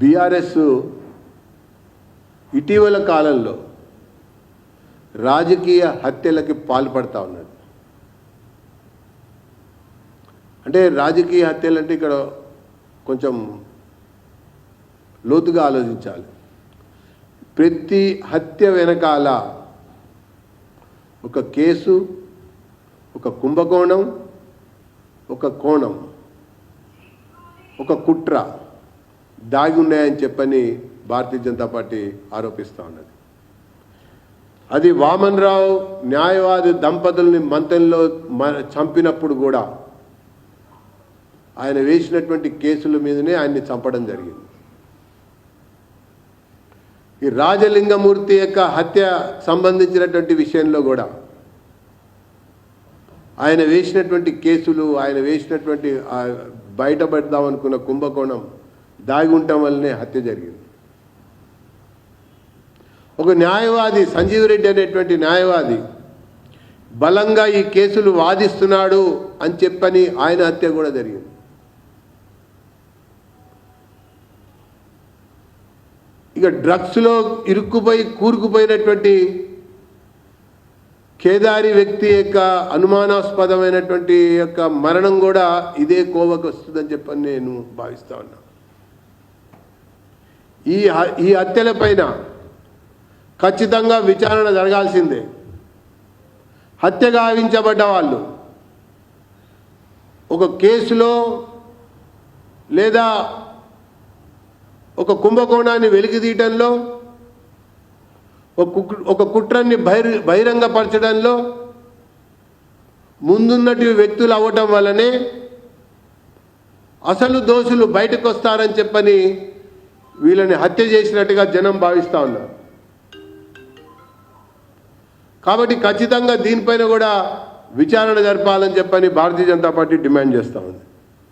BRS ఇటీవల కాలంలో రాజకీయ హత్యలకి పాల్పడతా ఉన్నాడు అంటే రాజకీయ హత్యలు అంటే ఇక్కడ కొంచెం లోతుగా ఆలోచించాలి. ప్రతి హత్య వెనకాల ఒక కేసు ఒక కుంభకోణం ఒక కోణం ఒక కుట్ర దాగి ఉన్నాయని చెప్పని భారతీయ జనతా పార్టీ ఆరోపిస్తూ ఉన్నది. అది వామన్ రావు న్యాయవాది దంపతుల్ని మంతంలో మ- చంపినప్పుడు కూడా ఆయన వేసినటువంటి కేసుల మీదనే ఆయన్ని చంపడం జరిగింది. ఈ రాజలింగమూర్తి యొక్క హత్య సంబంధించినటువంటి విషయంలో కూడా ఆయన వేసినటువంటి కేసులు ఆయన వేసినటువంటి ఆ బయటపడదాం అనుకున్న కుంభకోణం దాగి ఉండటం వల్లనే హత్య జరిగింది. ఒక న్యాయవాది సంజీవ్ రెడ్డి అనేటువంటి న్యాయవాది బలంగా ఈ కేసులు వాదిస్తున్నాడు అని చెప్పని ఆయన హత్య కూడా జరిగింది. ఇక డ్రగ్స్లో ఇరుక్కుపోయి కూరుకుపోయినటువంటి కేదారి వ్యక్తి యొక్క అనుమానాస్పదమైనటువంటి యొక్క మరణం కూడా ఇదే కోవకు వస్తుందని చెప్పని నేను భావిస్తా ఉన్నా. ఈ హ- ఈ హత్యల పైన ఖచ్చితంగా విచారణ జరగాల్సిందే. హత్య గావించబడ్డ వాళ్ళు ఒక కేసులో లేదా ఒక కుంభకోణాన్ని వెలికితీయటంలో ఒక కుక్- ఒక కుట్రని బహిర్ బహిరంగపరచడంలో ముందున్నటి వ్యక్తులు అవ్వటం వల్లనే అసలు దోషులు బయటకు వస్తారని చెప్పని వీళ్ళని హత్య చేసినట్టుగా జనం భావిస్తూ ఉన్నారు. కాబట్టి ఖచ్చితంగా దీనిపైన కూడా విచారణ జరపాలని చెప్పని భారతీయ జనతా పార్టీ డిమాండ్ చేస్తూ ఉంది.